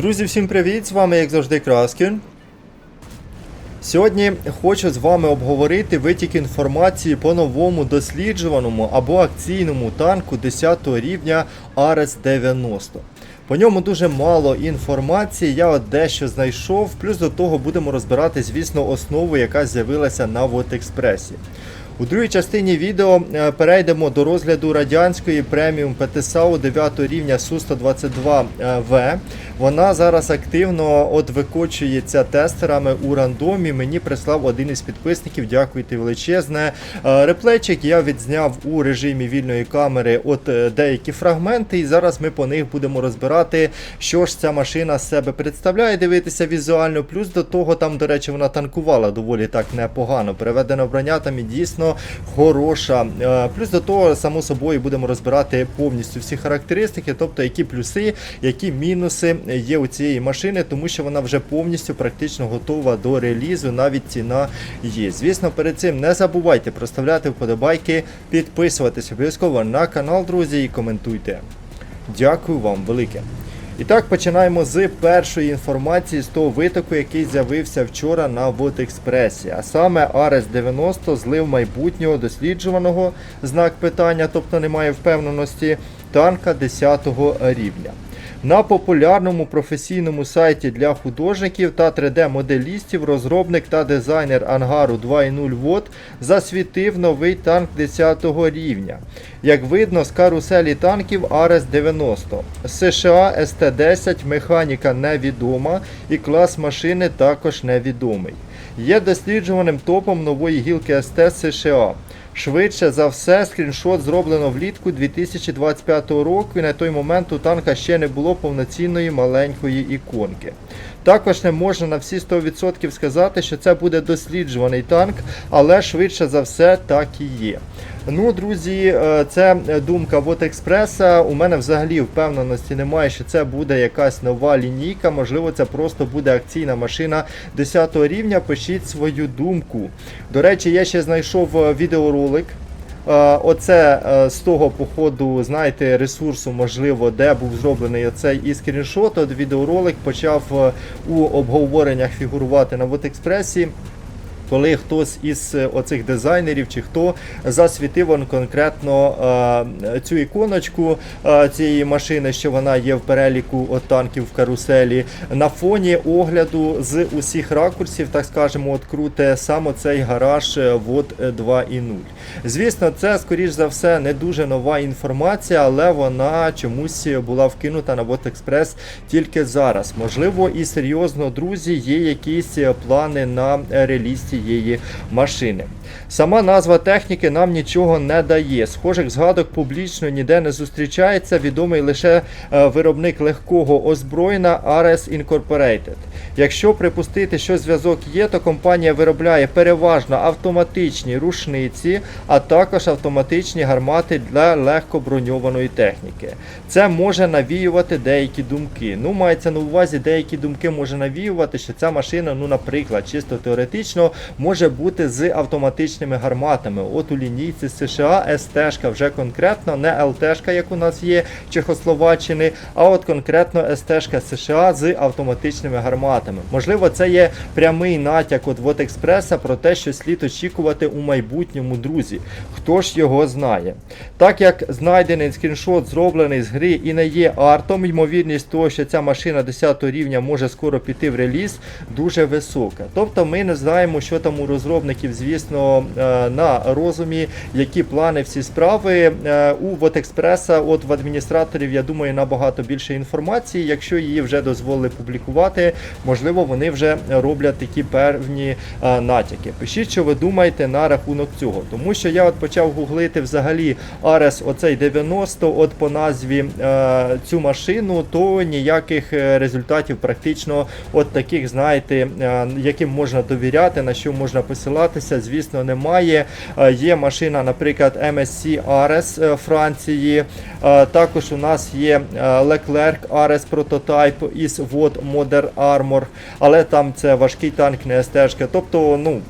Друзі, всім привіт! З вами, як завжди, Краскін. Сьогодні хочу з вами обговорити витік інформації по новому досліджуваному або акційному танку 10 рівня Арес 90. По ньому дуже мало інформації, я от дещо знайшов, плюс до того будемо розбирати, звісно, основу, яка з'явилася на Вотекспресі. У другій частині відео е, перейдемо до розгляду радянської преміум ПТСАУ 9 рівня Су-122В. Вона зараз активно от викочується тестерами у рандомі. Мені прислав один із підписників. Дякуйте величезне. Е, Реплейчик я відзняв у режимі вільної камери от е, деякі фрагменти, і зараз ми по них будемо розбирати, що ж ця машина з себе представляє, дивитися візуально. Плюс до того, там, до речі, вона танкувала доволі так непогано. Переведена броня там і дійсно хороша. Е, Плюс до того, само собою, будемо розбирати повністю всі характеристики, тобто які плюси, які мінуси є у цієї машини, тому що вона вже повністю практично готова до релізу, навіть ціна є. Звісно, перед цим не забувайте проставляти вподобайки, підписуватись обов'язково на канал, друзі, і коментуйте. Дякую вам велике. І так, починаємо з першої інформації з того витоку, який з'явився вчора на Вотекспресі. А саме Арес 90 злив майбутнього досліджуваного знак питання, тобто немає впевненості, танка 10 рівня. На популярному професійному сайті для художників та 3D-моделістів розробник та дизайнер ангару 2.0 ВОД засвітив новий танк 10 рівня. Як видно, з каруселі танків Арес 90. США СТ-10 механіка невідома і клас машини також невідомий. Є досліджуваним топом нової гілки СТ США. Швидше за все, скріншот зроблено влітку 2025 року, і на той момент у танка ще не було повноцінної маленької іконки. Також не можна на всі 100% сказати, що це буде досліджуваний танк, але швидше за все так і є. Ну, друзі, е, це думка Вотекспреса. У мене взагалі впевненості немає, що це буде якась нова лінійка. Можливо, це просто буде акційна машина 10 рівня. Пишіть свою думку. До речі, я ще знайшов е, відеоролик. Е, Оце з того походу, знаєте, ресурсу, можливо, де був зроблений оцей і скріншот. От відеоролик почав у обговореннях фігурувати на Вотекспресі. Коли хтось із е, оцих дизайнерів чи хто засвітив он конкретно е, цю іконочку е, цієї машини, що вона є в переліку от танків в каруселі, на фоні огляду з усіх ракурсів, так скажемо, от саме цей гараж ВОД 2.0. Звісно, це скоріш за все не дуже нова інформація, але вона чомусь була вкинута на Бот Експрес тільки зараз. Можливо, і серйозно, друзі, є якісь плани на реліз цієї машини. Сама назва техніки нам нічого не дає. Схожих згадок публічно ніде не зустрічається. Відомий лише е, виробник легкого озброєння Ares Incorporated. Якщо припустити, що зв'язок є, то компанія виробляє переважно автоматичні рушниці, а також автоматичні гармати для легкоброньованої техніки. Це може навіювати деякі думки. Ну, мається на увазі, деякі думки може навіювати, що ця машина, ну, наприклад, чисто теоретично може бути з автоматичними гарматами. От у лінійці США СТ вже конкретно, не ЛТ, як у нас є Чехословаччини, а от конкретно СТ США з автоматичними гарматами. Можливо, це є прямий натяк от Вотекспреса про те, що слід очікувати у майбутньому, друзі. Хто ж його знає? Так як знайдений скріншот зроблений з гри і не є артом, ймовірність того, що ця машина 10 рівня може скоро піти в реліз, дуже висока. Тобто ми не знаємо, що там у розробників, звісно, е, на розумі, які плани всі справи. Е, У Вотекспреса, от в адміністраторів, я думаю, набагато більше інформації. Якщо її вже дозволили публікувати, можливо, вони вже роблять такі певні е, натяки. Пишіть, що ви думаєте на рахунок цього. Тому що я от почав гуглити взагалі Арес оцей 90, от по назві цю машину, то ніяких результатів практично от таких, знаєте, яким можна довіряти, на що можна посилатися, звісно, немає. Е, Є машина, наприклад, MSC Ares е, Франції. Е, Також у нас є Leclerc Ares прототайп із вод Modern Armor, але там це важкий танк, не стежка. Тобто, ну.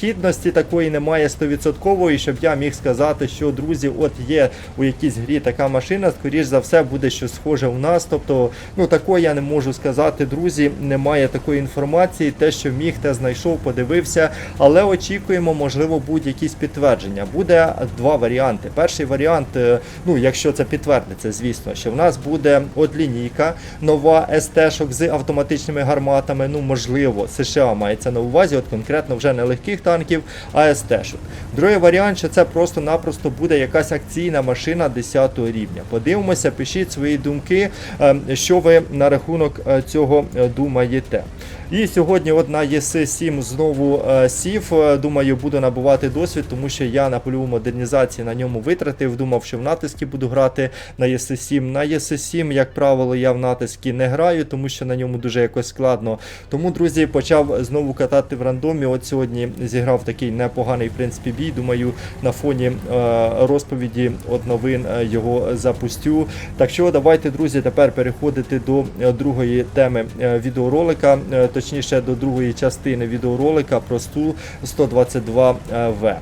Прохідності такої немає 100%, щоб я міг сказати, що друзі, от є у якійсь грі така машина, скоріш за все буде щось схоже у нас. Тобто, ну такої я не можу сказати, друзі. Немає такої інформації. Те, що міг, те знайшов, подивився. Але очікуємо, можливо, будуть якісь підтвердження. Буде два варіанти. Перший варіант, е, ну якщо це підтвердиться, звісно, що в нас буде от лінійка нова СТ-шок з автоматичними гарматами. Ну, можливо, США мається на увазі, от конкретно вже не легких танків, а СТ-шок. Другий варіант, що це просто-напросто буде якась акційна машина 10 рівня. Подивимося, пишіть свої думки, е, що ви на рахунок е, цього е, думаєте. І сьогодні от на ЄС-7 знову сів. Думаю, буду набувати досвід, тому що я на польову модернізації на ньому витратив. Думав, що в натискі буду грати на ЄС-7. На ЄС-7, як правило, я в натискі не граю, тому що на ньому дуже якось складно. Тому, друзі, почав знову катати в рандомі. От сьогодні зіграв такий непоганий в принципі бій. Думаю, на фоні е, розповіді от новин е, його запустю. Так що давайте, друзі, тепер переходити до е, другої теми відеоролика, точніше до другої частини відеоролика про Стул 122 В.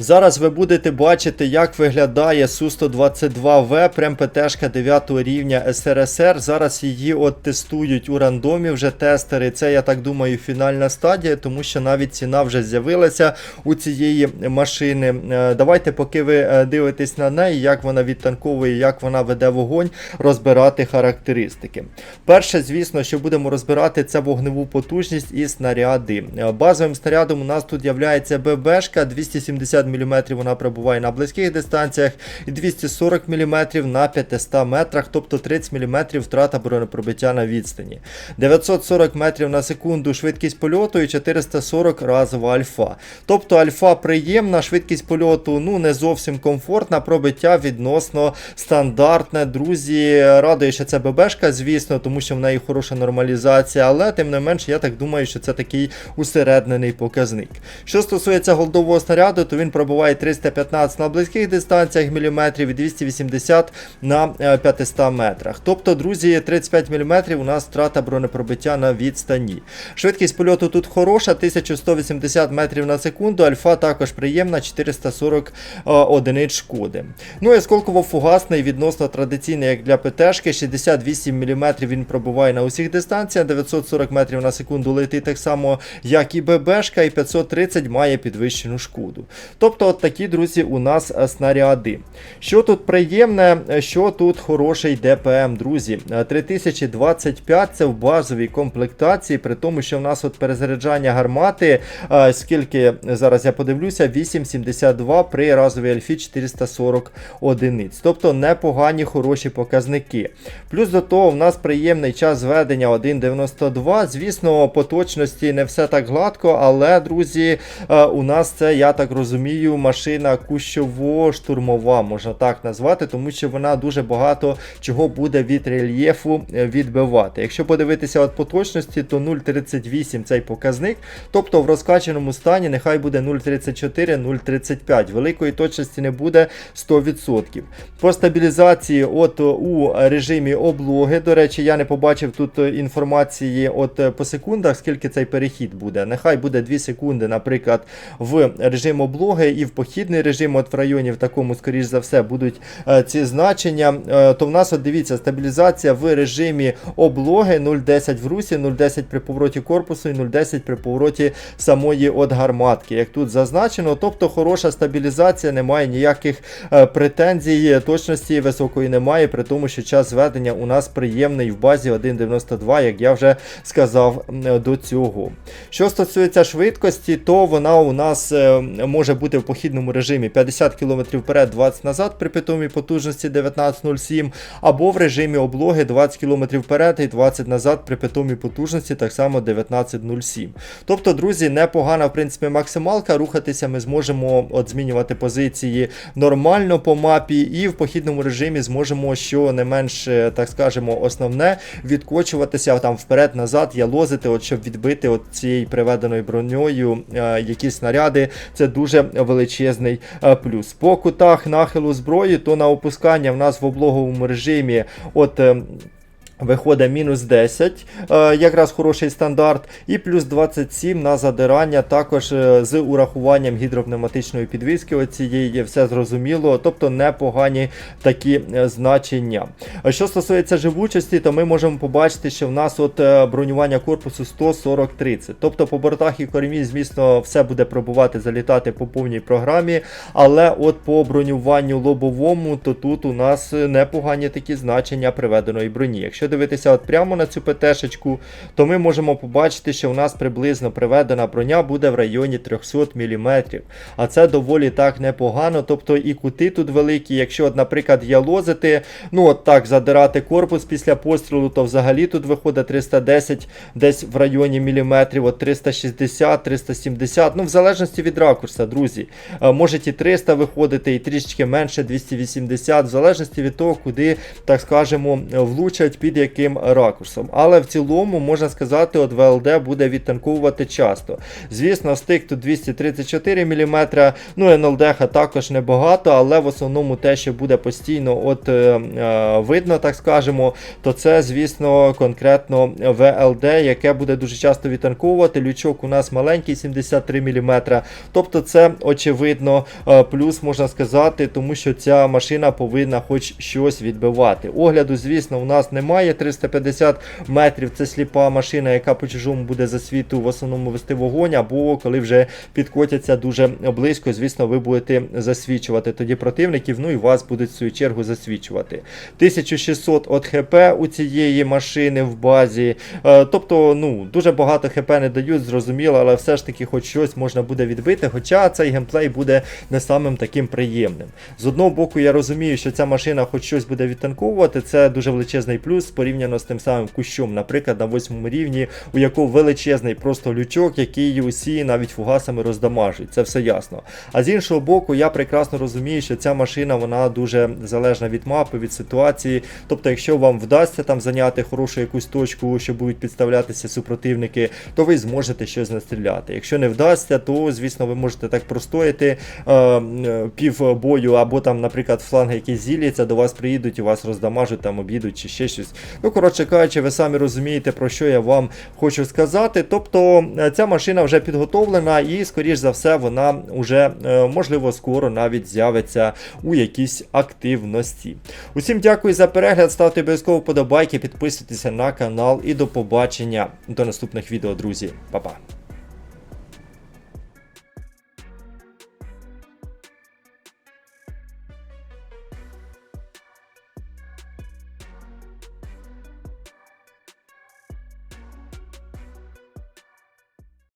Зараз ви будете бачити, як виглядає Су-122В, прям ПТшка 9 рівня СРСР. Зараз її от тестують у рандомі вже тестери. Це, я так думаю, фінальна стадія, тому що навіть ціна вже з'явилася у цієї машини. Е, Давайте, поки ви е, дивитесь на неї, як вона відтанковує, як вона веде вогонь, розбирати характеристики. Перше, звісно, що будемо розбирати, це вогневу потужність і снаряди. Е, Базовим снарядом у нас тут є ББшка 270 мм вона пробуває на близьких дистанціях і 240 мм на 500 метрах, тобто 30 мм втрата бронепробиття на відстані. 940 метрів на секунду швидкість польоту і 440 разова альфа. Тобто альфа приємна, швидкість польоту ну не зовсім комфортна, пробиття відносно стандартне. Друзі, радує, що це ББшка, звісно, тому що в неї хороша нормалізація, але тим не менш, я так думаю, що це такий усереднений показник. Що стосується голдового снаряду, то він пробуває 315 на близьких дистанціях міліметрів і 280 на е, 500 метрах. Тобто, друзі, 35 мм у нас втрата бронепробиття на відстані. Швидкість польоту тут хороша, 1180 метрів на секунду, альфа також приємна, 440 е, одиниць шкоди. Ну і осколково-фугасний відносно традиційний, як для ПТшки, 68 мм він пробуває на усіх дистанціях, 940 метрів на секунду летить так само, як і ББшка, і 530 має підвищену шкоду. Тобто, от такі, друзі, у нас е, снаряди. Що тут приємне, е, що тут хороший ДПМ, друзі. Е, 3025 це в базовій комплектації, при тому, що в нас от перезаряджання гармати, е, скільки зараз я подивлюся, 8,72 при разовій альфі 440 одиниць. Тобто непогані хороші показники. Плюс до того, в нас приємний час зведення 1,92. Звісно, по точності не все так гладко, але, друзі, е, у нас це, я так розумію, машина кущово-штурмова, можна так назвати, тому що вона дуже багато чого буде від рельєфу е, відбивати. Якщо подивитися от по точності, то 0,38 цей показник. Тобто в розкаченому стані нехай буде 0,34-0,35. Великої точності не буде 100%. По стабілізації, от у режимі облоги, до речі, я не побачив тут інформації от по секундах, скільки цей перехід буде. Нехай буде 2 секунди, наприклад, в режим облоги і в похідний режим, от в районі в такому, скоріш за все, будуть е, ці значення. Е, то в нас, от дивіться, стабілізація в режимі облоги 0,10 в русі, 0,10 при повороті корпусу і 0,10 при повороті самої от гарматки. Як тут зазначено, тобто хороша стабілізація, немає ніяких е, претензій, точності високої немає, при тому, що час зведення у нас приємний в базі 1,92, як я вже сказав до цього. Що стосується швидкості, то вона у нас може бути в похідному режимі 50 км вперед, 20 назад при питомій потужності 19.07, або в режимі облоги 20 км вперед і 20 назад при питомій потужності так само 19.07. Тобто, друзі, непогана в принципі максималка. Рухатися ми зможемо от змінювати позиції нормально по мапі, і в похідному режимі зможемо що не менш, е, так скажемо, основне відкочуватися там вперед-назад, ялозити, от щоб відбити от цією приведеною броньою е, якісь снаряди. Це дуже величезний е, плюс. По кутах нахилу зброї, то на опускання в нас в облоговому режимі от. Виходить мінус 10, е, якраз хороший стандарт, і плюс 27 на задирання, також е, з урахуванням гідропневматичної підвіски. Оцієї все зрозуміло, тобто непогані такі е, значення. Що стосується живучості, то ми можемо побачити, що в нас от бронювання корпусу 140-30. Тобто по бортах і кормі, звісно, все буде пробувати залітати по повній програмі, але от по бронюванню лобовому, то тут у нас непогані такі значення приведеної броні. Якщо дивитися от прямо на цю ПТшечку, то ми можемо побачити, що у нас приблизно приведена броня буде в районі 300 мм. А це доволі так непогано. Тобто і кути тут великі. Якщо, от, наприклад, ялозити, ну от так задирати корпус після пострілу, то взагалі тут виходить 310 десь в районі міліметрів, от 360, 370, ну в залежності від ракурса, друзі. Е, Може і 300 виходити, і трішечки менше 280, в залежності від того, куди, так скажемо, влучать під яким ракурсом. Але в цілому можна сказати, от ВЛД буде відтанковувати часто. Звісно, стик тут 234 мм, ну НЛДХ також небагато, але в основному те, що буде постійно от, е, е, видно, так скажемо, то це, звісно, конкретно ВЛД, яке буде дуже часто відтанковувати. Лючок у нас маленький, 73 мм. Тобто це очевидно е, плюс можна сказати, тому що ця машина повинна хоч щось відбивати. Огляду, звісно, у нас немає 350 метрів. Це сліпа машина, яка по чужому буде за світу в основному вести вогонь, або коли вже підкотяться дуже близько, звісно, ви будете засвічувати тоді противників, ну і вас будуть в свою чергу засвічувати. 1600 от ХП у цієї машини в базі. Е, Тобто, ну, дуже багато ХП не дають, зрозуміло, але все ж таки хоч щось можна буде відбити, хоча цей геймплей буде не самим таким приємним. З одного боку, я розумію, що ця машина хоч щось буде відтанковувати, це дуже величезний плюс порівняно з тим самим кущом, наприклад, на восьмому рівні, у якого величезний просто лючок, який усі навіть фугасами роздамажують. Це все ясно. А з іншого боку, я прекрасно розумію, що ця машина вона дуже залежна від мапи, від ситуації. Тобто, якщо вам вдасться там зайняти хорошу якусь точку, що будуть підставлятися супротивники, то ви зможете щось настріляти. Якщо не вдасться, то звісно ви можете так простояти е, е, пів бою, або там, наприклад, фланги якісь зілляться, до вас приїдуть і вас роздамажуть, там обідуть чи ще щось. Ну, коротше кажучи, ви самі розумієте, про що я вам хочу сказати. Тобто е, ця машина вже підготовлена і, скоріш за все, вона вже е, можливо скоро навіть з'явиться у якійсь активності. Усім дякую за перегляд, ставте обов'язково подобайки, підписуйтеся на канал і до побачення до наступних відео, друзі. Па-па.